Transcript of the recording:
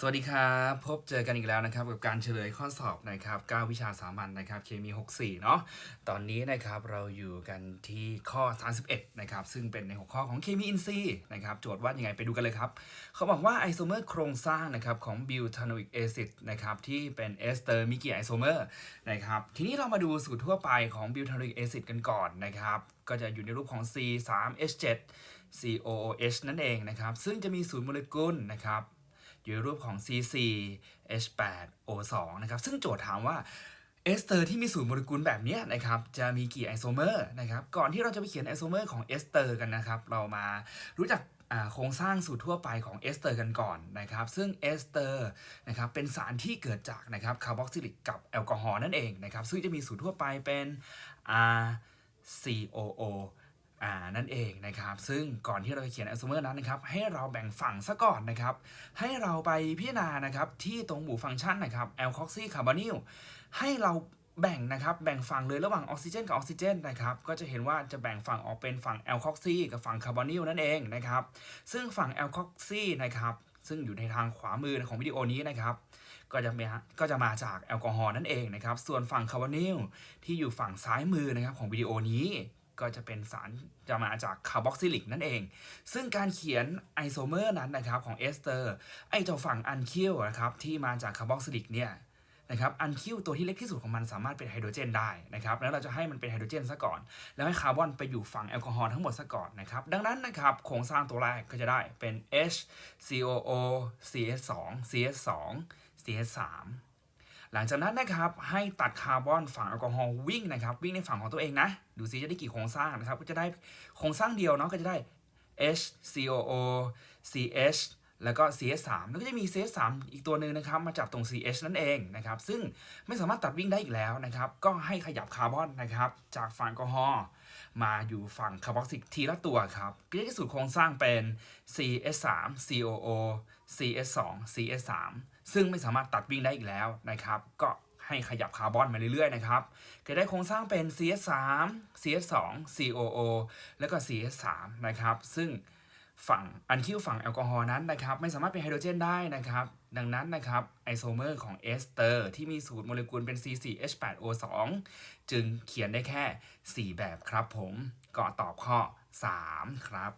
สวัสดีครับพบเจอกันอีกแล้วนะครับกับการเฉลยข้อสอบนะครับ9วิชาสามัญนะครับเคมี 64 เนาะตอนนี้นะครับเราอยู่กันที่ข้อ 31 นะครับซึ่งเป็นในหัวข้อของเคมีอินทรีย์นะครับโจทย์ว่ายังไงไปดูกันเลยครับ เขาบอกว่าไอโซเมอร์โครงสร้างนะครับของบิวทานอิกแอซิดนะครับที่เป็นเอสเตอร์มีกี่ไอโซเมอร์นะครับทีนี้เรามาดูสูตรทั่วไปของบิวทานอิกแอซิดกันก่อนนะครับก็จะอยู่ในรูปของ C 3 H 7 COOH นั่นเองนะครับซึ่งจะมีศูนย์โมเลกุลนะครับ อยู่ในรูปของ C4 H8 O2 นะครับ ซึ่งโจทย์ถามว่าเอสเตอร์ที่มีสูตรโมเลกุลแบบนี้นะครับจะมีกี่ไอโซเมอร์นะครับก่อนที่เราจะไปเขียนไอโซเมอร์ของเอสเตอร์กันนะครับ เรามารู้จักโครงสร้างสูตรทั่วไปของเอสเตอร์กันก่อนนะครับ ซึ่งเอสเตอร์นะครับเป็นสารที่เกิดจากนะครับคาร์บอกซิลิกกับแอลกอฮอล์นั่นเองนะครับ ซึ่งจะมีสูตรทั่วไปเป็น RCOO อ่านั่นเองนะครับ ซึ่งก่อนที่เราจะเขียนไอโซเมอร์นั้นนะครับ ให้เราแบ่งฝั่งซะก่อนนะครับ ให้เราไปพิจารณานะครับที่ตรงหมู่ฟังก์ชันนะครับแอลคอกซีคาร์บอนิลให้เราแบ่งนะครับ แบ่งฝั่งเลยระหว่างออกซิเจนกับออกซิเจนนะครับ ก็จะเห็นว่าจะแบ่งฝั่งออกเป็นฝั่งแอลคอกซีกับฝั่งคาร์บอนิลนั่นเองนะครับ ซึ่งฝั่งแอลคอกซีนะครับ ซึ่งอยู่ในทางขวามือของวิดีโอนี้นะครับ ก็จะมาก็จะมาจากแอลกอฮอล์นั่นเองนะครับ ส่วนฝั่งคาร์บอนิลที่อยู่ฝั่งซ้ายมือนะครับของวิดีโอนี้ ก็จะเป็นสารจะมาจากคาร์บอกซิลิกนั่นเอง ซึ่งการเขียนไอโซเมอร์นั้นนะครับของเอสเตอร์ไอเจ้าฝั่งอันคิวนะครับที่มาจากคาร์บอกซิลิกเนี่ยนะครับอันคิวตัวที่เล็กที่สุดของมันสามารถเป็นไฮโดรเจนได้นะครับแล้วเราจะให้มันเป็นไฮโดรเจนซะก่อน แล้วให้คาร์บอนไปอยู่ฝั่งแอลกอฮอล์ทั้งหมดซะก่อนนะครับดังนั้นนะครับโครงสร้างตัวแรกก็จะได้เป็น H COO CS2 CS2 CS3 หลังจากนั้นนะครับให้ตัดคาร์บอนฝั่งแอลกอฮอล์วิ่งนะครับวิ่งในฝั่งของตัวเองนะ ดูซิจะได้กี่โครงสร้างนะครับก็จะได้โครงสร้างเดียวเนาะก็จะได้ H COO CH แล้วก็ CS3 แล้วก็จะมี CS3 อีกตัวหนึ่งนะครับ มาจับตรง CH นั่นเองนะครับ ซึ่งไม่สามารถตัดวิ่งได้อีกแล้วนะครับ ก็ให้ขยับคาร์บอนนะครับ จากฝั่งแอลกอฮอล์มาอยู่ฝั่งคาร์บอกซิกทีละตัวครับก็จะสูตรโครงสร้างเป็น CS3 COO CS2 CS3 ซึ่งไม่สามารถตัดวิ่งได้อีกแล้วนะครับ ก็ให้ขยับคาร์บอนมาเรื่อยๆนะครับก็ได้โครงสร้างเป็น CS3 CS2 COO แล้วก็ CS3 นะครับ ซึ่ง ฝั่งอันคิวฝั่งแอลกอฮอล์นั้นนะครับไม่สามารถเป็นไฮโดรเจนได้นะครับ ดังนั้นนะครับไอโซเมอร์ของเอสเตอร์ที่มีสูตรโมเลกุลเป็น C4H8O2 จึงเขียนได้แค่ 4 แบบครับผมก็ตอบข้อ 3 ครับ